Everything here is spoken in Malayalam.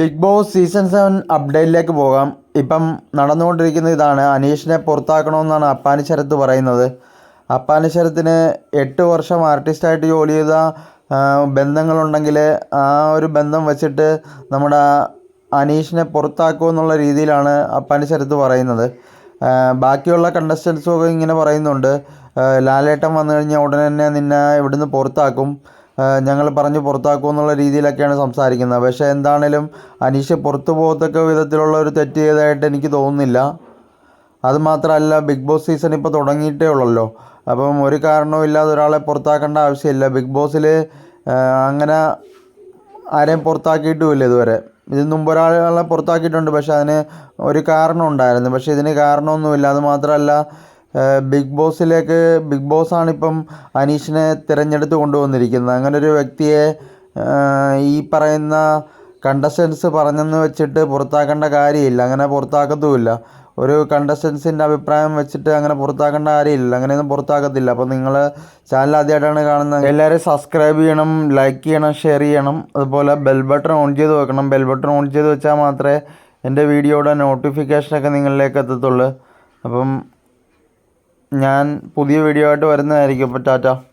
ബിഗ് ബോസ് സീസൺ സെവൻ അപ്ഡേറ്റിലേക്ക് പോകാം. ഇപ്പം നടന്നുകൊണ്ടിരിക്കുന്ന ഇതാണ്. അനീഷിനെ പുറത്താക്കണമെന്നാണ് അപ്പാനി ശരത്ത് പറയുന്നത്. അപ്പാനി ശരത്തിന് എട്ട് വർഷം ആർട്ടിസ്റ്റായിട്ട് ജോലി ചെയ്ത ബന്ധങ്ങളുണ്ടെങ്കിൽ ആ ഒരു ബന്ധം വെച്ചിട്ട് നമ്മുടെ അനീഷിനെ പുറത്താക്കുമെന്നുള്ള രീതിയിലാണ് അപ്പാനി ശരത്ത് പറയുന്നത്. ബാക്കിയുള്ള കണ്ടസ്റ്റൻസും ഒക്കെ ഇങ്ങനെ പറയുന്നുണ്ട്. ലാലേട്ടൻ വന്നു കഴിഞ്ഞാൽ ഉടനെ തന്നെ നിന്നെ ഇവിടുന്ന് പുറത്താക്കും. ഞങ്ങൾ പറഞ്ഞ് പുറത്താക്കും എന്നുള്ള രീതിയിലൊക്കെയാണ് സംസാരിക്കുന്നത്. പക്ഷേ എന്താണേലും അനീഷ് പുറത്തു പോകത്തക്ക വിധത്തിലുള്ള ഒരു തെറ്റ് ചെയ്തതായിട്ട് എനിക്ക് തോന്നുന്നില്ല. അതുമാത്രമല്ല ബിഗ് ബോസ് സീസൺ ഇപ്പോൾ തുടങ്ങിയിട്ടേ ഉള്ളല്ലോ. അപ്പം ഒരു കാരണവും ഇല്ലാതെ ഒരാളെ പുറത്താക്കേണ്ട ആവശ്യമില്ല. ബിഗ് ബോസിൽ അങ്ങനെ ആരെയും പുറത്താക്കിയിട്ടുമില്ല ഇതുവരെ. ഇതിന് മുമ്പ് ഒരാളെ പുറത്താക്കിയിട്ടുണ്ട് പക്ഷേ അതിന് ഒരു കാരണം ഉണ്ടായിരുന്നു പക്ഷേ ഇതിന് കാരണമൊന്നുമില്ല. അത് മാത്രമല്ല ബിഗ് ബോസിലേക്ക് ബിഗ് ബോസാണിപ്പം അനീഷിനെ തിരഞ്ഞെടുത്ത് കൊണ്ടുവന്നിരിക്കുന്നത്. അങ്ങനൊരു വ്യക്തിയെ ഈ പറയുന്ന കണ്ടസ്റ്റൻസ് പറഞ്ഞെന്ന് വെച്ചിട്ട് പുറത്താക്കേണ്ട കാര്യമില്ല. അങ്ങനെ പുറത്താക്കത്തുമില്ല. ഒരു കണ്ടസ്റ്റൻസിന്റെ അഭിപ്രായം വെച്ചിട്ട് അങ്ങനെ പുറത്താക്കേണ്ട കാര്യമില്ല. അങ്ങനെയൊന്നും പുറത്താക്കത്തില്ല. അപ്പോൾ നിങ്ങൾ ചാനൽ ആദ്യമായിട്ടാണ് കാണുന്നത്. എല്ലാവരും സബ്സ്ക്രൈബ് ചെയ്യണം ലൈക്ക് ചെയ്യണം ഷെയർ ചെയ്യണം. അതുപോലെ ബെൽ ബട്ടൺ ഓൺ ചെയ്ത് വെക്കണം. ബെൽ ബട്ടൺ ഓൺ ചെയ്ത് വെച്ചാൽ മാത്രമേ എന്റെ വീഡിയോയുടെ നോട്ടിഫിക്കേഷനൊക്കെ നിങ്ങളിലേക്ക് എത്തത്തുള്ളൂ. അപ്പം ഞാൻ പുതിയ വീഡിയോ ആയിട്ട് വരുന്നതായിരിക്കും. അപ്പോൾ ടാറ്റ.